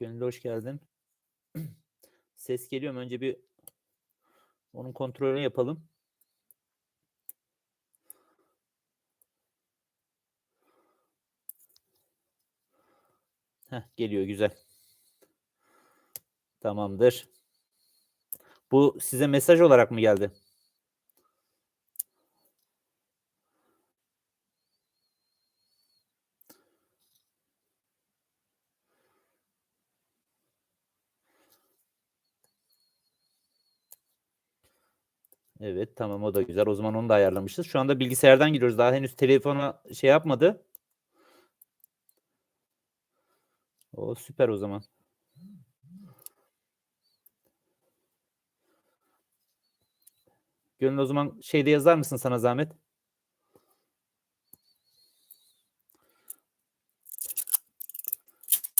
Gönül hoş geldin. Ses geliyor mu? Önce bir onun kontrolünü yapalım. Heh, geliyor güzel. Tamamdır. Bu size mesaj olarak mı geldi? Evet tamam o da güzel. O zaman onu da ayarlamışız. Şu anda bilgisayardan giriyoruz. Daha henüz telefona şey yapmadı. O süper o zaman. Gönül o zaman şeyde yazar mısın sana zahmet?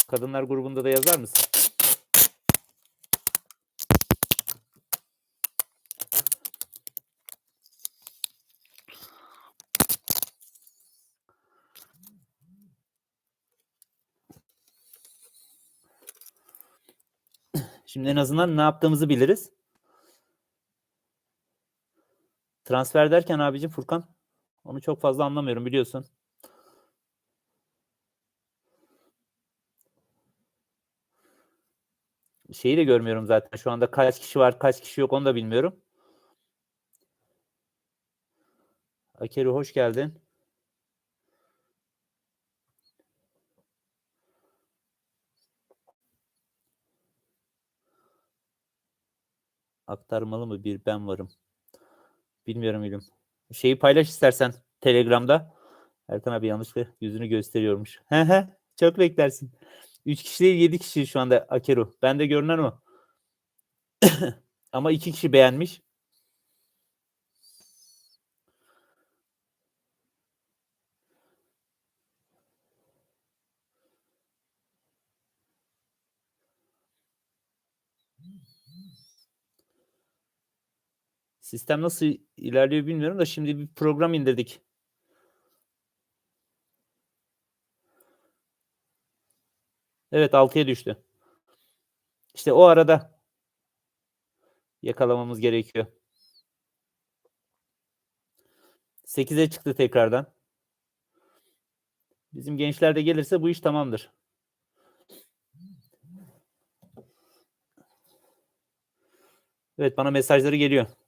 Kadınlar grubunda da yazar mısın? Şimdi en azından ne yaptığımızı biliriz. Transfer derken abicim Furkan onu çok fazla anlamıyorum biliyorsun. Şeyi de görmüyorum zaten. Şu anda kaç kişi var, kaç kişi yok onu da bilmiyorum. Akeri hoş geldin. Aktarmalı mı bir ben varım. Bilmiyorum İlüm. Şeyi paylaş istersen Telegram'da. Erkan abi yanlışlıkla yüzünü gösteriyormuş. He. Çok beklersin. 3 kişi değil 7 kişi şu anda Akeru. Bende görünen o. Ama 2 kişi beğenmiş. Sistem nasıl ilerliyor bilmiyorum da şimdi bir program indirdik. Evet 6'ya düştü. İşte o arada yakalamamız gerekiyor. 8'e çıktı tekrardan. Bizim gençler de gelirse bu iş tamamdır. Evet bana mesajları geliyor.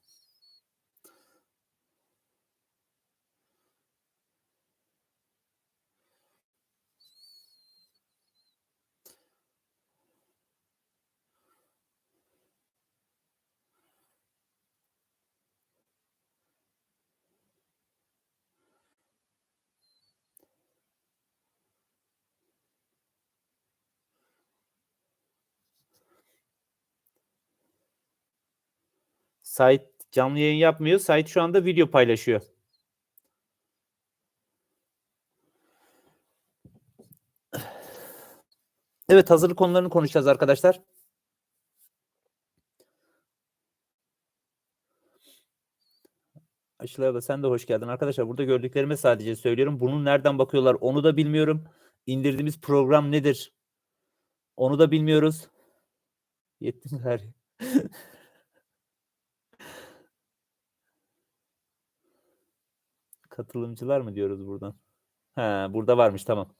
Sait canlı yayın yapmıyor. Sait şu anda video paylaşıyor. Evet hazırlık konularını konuşacağız arkadaşlar. Aşılay abla sen de hoş geldin. Arkadaşlar burada gördüklerime sadece söylüyorum. Bunu nereden bakıyorlar onu da bilmiyorum. İndirdiğimiz program nedir? Onu da bilmiyoruz. Yettim her. Katılımcılar mı diyoruz buradan? Ha, burada varmış tamam.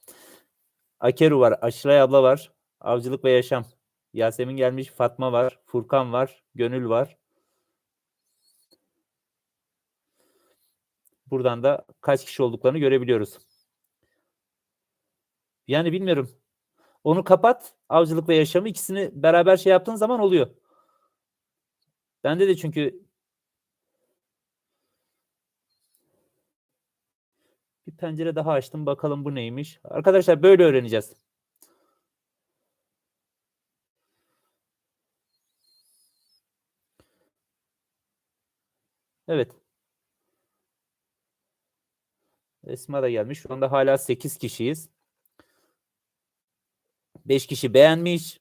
Akeru var, Aşılay abla var. Avcılık ve Yaşam. Yasemin gelmiş, Fatma var, Furkan var, Gönül var. Buradan da kaç kişi olduklarını görebiliyoruz. Yani bilmiyorum. Onu kapat. Avcılık ve yaşamı ikisini beraber şey yaptığın zaman oluyor. Bende de çünkü bir pencere daha açtım. Bakalım bu neymiş. Arkadaşlar böyle öğreneceğiz. Evet. Esma da gelmiş. Şu anda hala 8 kişiyiz. 5 kişi beğenmiş.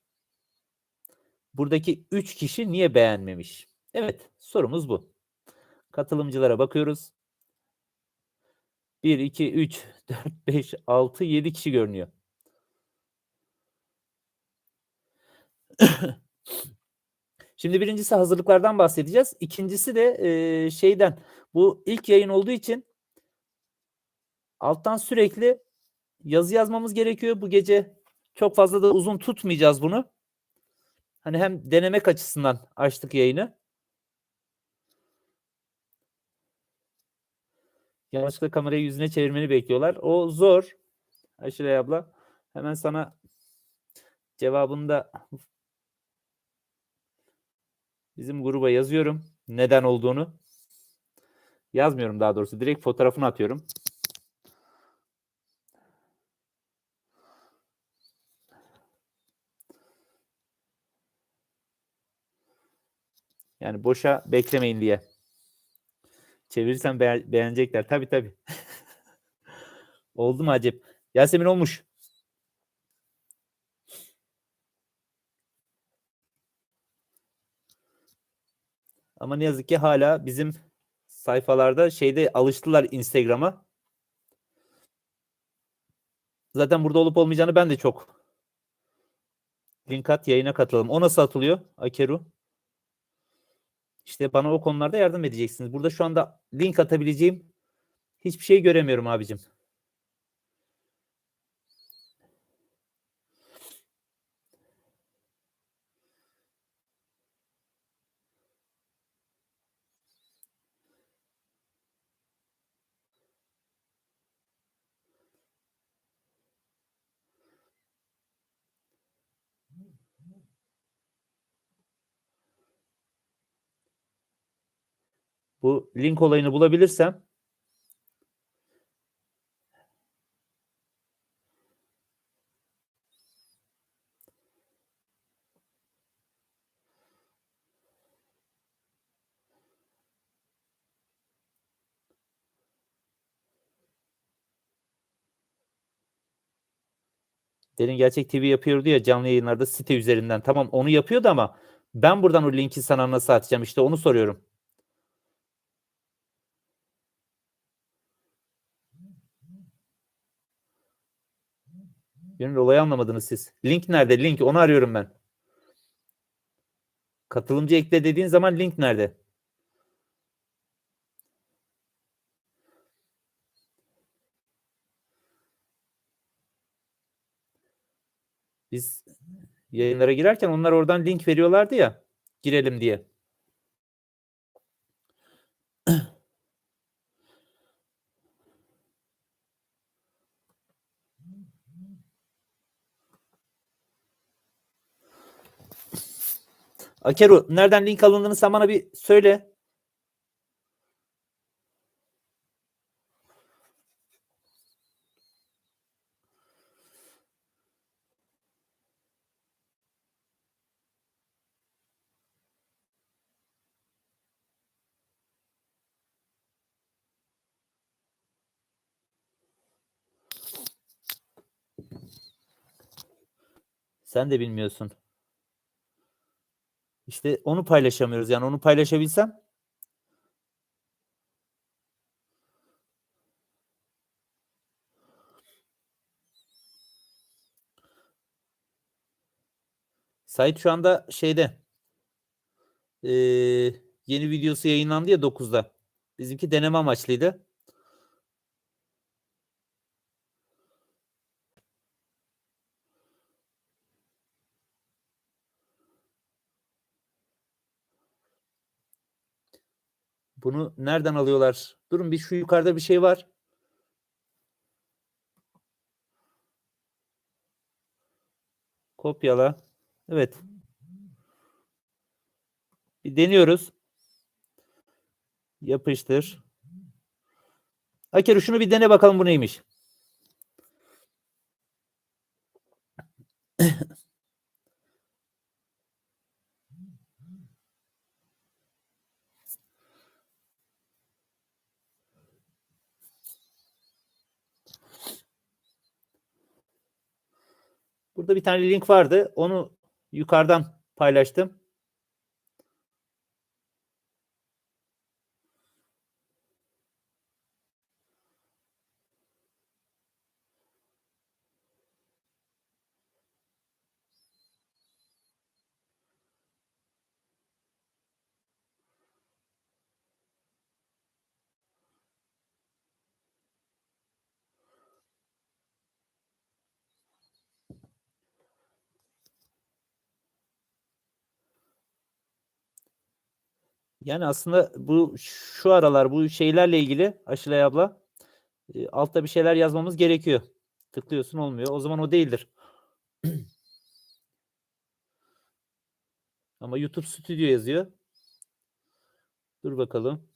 Buradaki 3 kişi niye beğenmemiş? Evet, sorumuz bu. Katılımcılara bakıyoruz. 1, 2, 3, 4, 5, 6, 7 kişi görünüyor. Şimdi birincisi hazırlıklardan bahsedeceğiz. İkincisi de e, şeyden bu ilk yayın olduğu için alttan sürekli yazı yazmamız gerekiyor. Bu gece çok fazla da uzun tutmayacağız bunu. Hani hem denemek açısından açtık yayını. Yanlışlıkla kamerayı yüzüne çevirmeni bekliyorlar. O zor. Aşire abla. Hemen sana cevabını da bizim gruba yazıyorum. Neden olduğunu. Yazmıyorum daha doğrusu. Direkt fotoğrafını atıyorum. Yani boşa beklemeyin diye. Çevirirsen beğen- beğenecekler. Tabii tabii. Oldu mu acep? Yasemin olmuş. Ama ne yazık ki hala bizim sayfalarda şeyde alıştılar Instagram'a. Zaten burada olup olmayacağını ben de çok link at yayına katılalım. O nasıl atılıyor Akeru? İşte bana o konularda yardım edeceksiniz. Burada şu anda link atabileceğim hiçbir şey göremiyorum abicim. Bu link olayını bulabilirsem Derin Gerçek TV yapıyordu ya canlı yayınlarda site üzerinden. Tamam onu yapıyordu ama ben buradan o linki sana nasıl atacağım işte onu soruyorum. Gönül olayı anlamadınız siz. Link nerede? Link onu arıyorum ben. Katılımcı ekle dediğin zaman link nerede? Biz yayınlara girerken onlar oradan link veriyorlardı ya girelim diye. Akeru nereden link alındığını sen bana bir söyle. Sen de bilmiyorsun. İşte onu paylaşamıyoruz. Yani onu paylaşabilsem Sait şu anda şeyde eee, yeni videosu yayınlandı ya 9'da. Bizimki deneme amaçlıydı. Bunu nereden alıyorlar? Durun bir şu yukarıda bir şey var. Kopyala. Evet. Bir deniyoruz. Yapıştır. Akeru şunu bir dene bakalım bu neymiş. Burada bir tane link vardı. Onu yukarıdan paylaştım. Yani aslında bu şu aralar bu şeylerle ilgili Aşılay abla e, altta bir şeyler yazmamız gerekiyor. Tıklıyorsun olmuyor. O zaman o değildir. Ama YouTube Studio yazıyor. Dur bakalım.